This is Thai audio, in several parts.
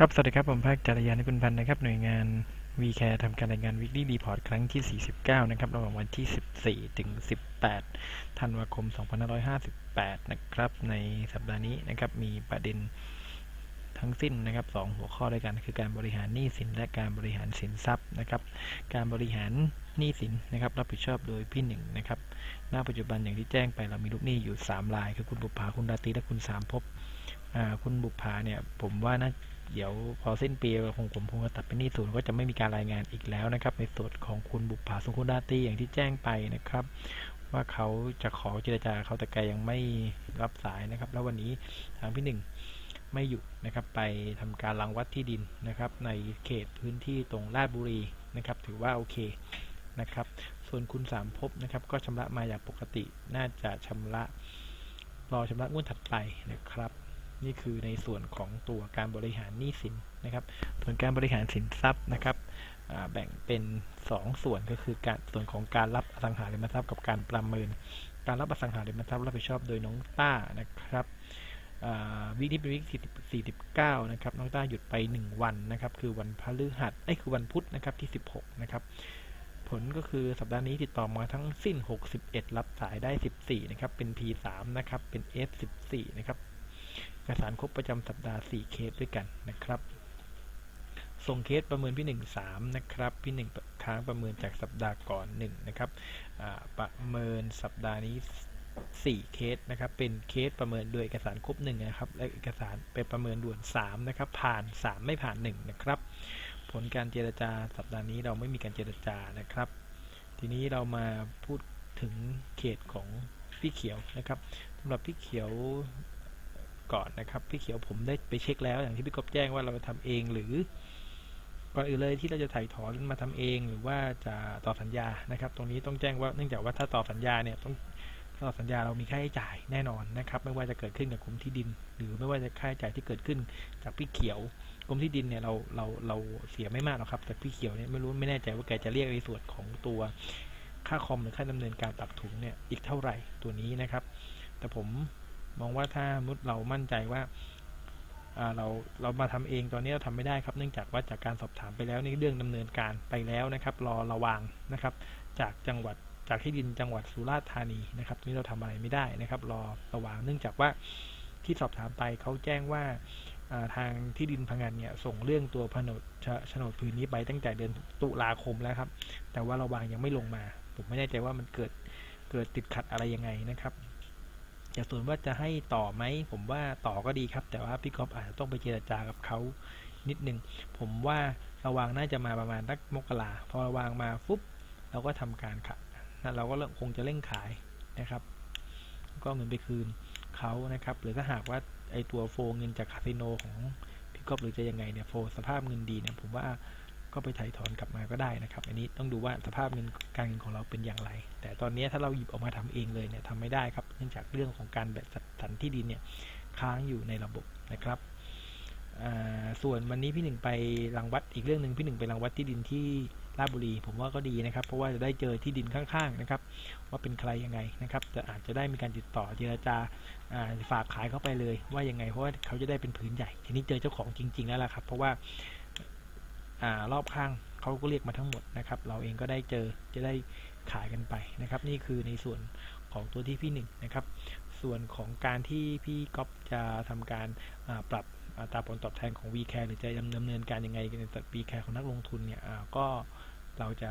ครับ สวัสดีครับ ผมภาคจารยานคุณพันธ์นะครับ หน่วยงาน VCare ทำการรายงาน Weekly Report ครั้งที่ 49 นะครับ ระหว่างวันที่ 14 ถึง 18 ธันวาคม 2558 นะครับ ในสัปดาห์นี้นะครับ มีประเด็นทั้งสิ้นนะครับสองหัวข้อด้วยกัน คือการบริหารหนี้สินและการบริหารสินทรัพย์นะครับ การบริหารหนี้สินนะครับ รับผิดชอบโดยพี่หนึ่งนะครับ ณ ปัจจุบันอย่างที่แจ้งไปเรามีลูกหนี้อยู่ 3 ราย คือคุณบุปผาคุณราตรีและคุณสามภพอ่าคุณบุปผาเนี่ย ผมว่าน่า เดี๋ยวพอสิ้นปีคงผมคงจะตัดเป็นหนี้ศูนย์ก็จะไม่มีการรายงานอีกแล้วนะครับ ในส่วนของคุณบุปผาสุขุดาตีอย่างที่แจ้งไปนะครับ ว่าเขาจะขอเจรจาเขาแต่แกยังไม่รับสายนะครับ แล้ววันนี้ทางพี่หนึ่งไม่อยู่นะครับ ไปทำการรังวัดที่ดินนะครับ ในเขตพื้นที่ตรงลาดบุรีนะครับ ถือว่าโอเคนะครับ ส่วนคุณสามภพนะครับ ก็ชำระมาอย่างปกติน่าจะชำระรอชำระงวดถัดไปนะครับ นี่คือในส่วนของตัวการบริหารหนี้สินนะครับ ส่วนการบริหารสินทรัพย์นะครับแบ่งเป็น 2 ส่วนก็คือการส่วนของการรับอสังหาริมทรัพย์กับการประเมิน การรับอสังหาริมทรัพย์รับผิดชอบโดยน้องต้านะครับวิกนี้เป็นวิกที่49 นะครับ น้องต้าหยุดไป 1 วันนะครับ คือวันพฤหัสไอ้คือวันพุธนะครับที่ 16 นะครับ ผลก็คือสัปดาห์นี้ติดต่อมาทั้งสิ้น 61 รับสายได้ 14 นะครับ เป็น P3 นะครับ เป็น S14 นะครับ อกสารครบประจำสัปดาห์ 4 เคสด้วยกันนะครับ ส่งเคสประเมินพี่หนึ่งสามนะครับ พี่หนึ่งค้างประเมินจากสัปดาห์ก่อนหนึ่งนะครับประเมินสัปดาห์นี้ 4 เคสนะครับ เป็นเคสประเมินโดยเอกสารครบหนึ่งนะครับ และเอกสารเป็นประเมินด่วน 3 นะครับ ผ่าน 3 ไม่ผ่าน 1 นะครับ ผลการเจรจาสัปดาห์นี้เราไม่มีการเจรจานะครับ ทีนี้เรามาพูดถึงเขตของพี่เขียวนะครับสำหรับพี่เขียว ก่อนนะครับ พี่เขียวผมได้ไปเช็คแล้ว อย่างที่พี่กบแจ้งว่าเราจะทำเองหรือก่อนอื่นเลยที่เราจะถ่ายถอนมาทำเองหรือว่าจะต่อสัญญานะครับ ตรงนี้ต้องแจ้งว่าเนื่องจากว่าถ้าต่อสัญญาเนี่ยต้องต่อสัญญาเรามีค่าใช้จ่ายแน่นอนนะครับ ไม่ว่าจะเกิดขึ้นกับกรมที่ดิน หรือไม่ว่าจะค่าใช้จ่ายที่เกิดขึ้นจากพี่เขียวกรมที่ดินเนี่ยเราเราเราเสียไม่มากหรอกครับ แต่พี่เขียวเนี่ยไม่รู้ไม่แน่ใจว่าแกจะเรียกในส่วนของตัวค่าคอมหรือค่าดำเนินการปรับถุงเนี่ยอีกเท่าไหร่ตัวนี้นะครับ แต่ผม มองว่าถ้ามุดเรามั่นใจว่าเราเรามาทำเองตอนนี้เราทำไม่ได้ครับ เนื่องจากว่าจากการสอบถามไปแล้วนี่เรื่องดำเนินการไปแล้วนะครับ รอระวางนะครับ จากจังหวัดจากที่ดินจังหวัดสุราษฎร์ธานีนะครับตรงนี้เราทำอะไรไม่ได้นะครับ รอระวางเนื่องจากว่าที่สอบถามไปเขาแจ้งว่าทางที่ดินพังงานเนี่ยส่งเรื่องตัวโฉนดโฉโฉนดพื้นนี้ไปตั้งแต่เดือนตุลาคมแล้วครับ แต่ว่าระวางยังไม่ลงมา ผมไม่แน่ใจว่ามันเกิดเกิดติดขัดอะไรยังไงนะครับ แต่ส่วนว่าจะให้ต่อไหม ผมว่าต่อก็ดีครับ แต่ว่าพี่ก๊อฟอาจจะต้องไปเจรจากับเขานิดนึง ผมว่าระวางน่าจะมาประมาณสักมกราพอระวางมาปุ๊บเราก็ทำการขายนเราก็เริ่มคงจะเร่งขายนะครับ ก็เงินไปคืนเขานะครับ หรือถ้าหากว่าไอตัวโฟเงินจากคาสิโนของพี่ก๊อฟหรือจะยังไงเนี่ยโฟสภาพเงินดีเนี่ยผมว่า ก็ไปถ่ายถอนกลับมาก็ได้นะครับ อันนี้ต้องดูว่าสภาพเงินการเงินของเราเป็นอย่างไร แต่ตอนนี้ถ้าเราหยิบออกมาทำเองเลยเนี่ยทำไม่ได้ครับ เนื่องจากเรื่องของการแบ่งจัดสรรที่ดินเนี่ยค้างอยู่ในระบบนะครับส่วนวันนี้พี่หนึ่งไปรังวัดอีกเรื่องหนึ่งพี่หนึ่งไปรังวัดที่ดินที่ราชบุรี ผมว่าก็ดีนะครับ เพราะว่าจะได้เจอที่ดินข้างๆนะครับ ว่าเป็นใครยังไงนะครับ จะอาจจะได้มีการติดต่อเจรจาฝากขายเข้าไปเลยว่ายังไงเพราะว่าเขาจะได้เป็นผืนใหญ่ ทีนี้เจอเจ้าของจริง ๆ แล้วล่ะครับ เพราะว่า รอบข้างเขาก็เรียกมาทั้งหมดนะครับ เราเองก็ได้เจอจะได้ขายกันไปนะครับ นี่คือในส่วนของตัวที่พี่หนึ่งนะครับ ส่วนของการที่พี่ก๊อฟจะทำการปรับอัตราผลตอบแทนของ VCare หรือจะดำเนินการยังไงในตัด VCare ของนักลงทุนเนี่ยก็เราจะ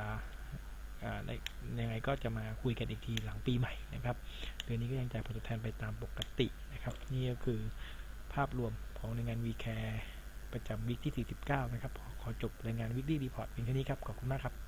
ยังไงก็จะมาคุยกันอีกทีหลังปีใหม่นะครับเดือนนี้ก็ยังจ่ายผลตอบแทนไปตามปกตินะครับ นี่ก็คือภาพรวมของในงาน VCare ประจำวิกที่ 49 นะครับขอขอจบรายงานวิกฤตรีพอร์ตเพียงแค่นี้ครับ ขอบคุณมากครับ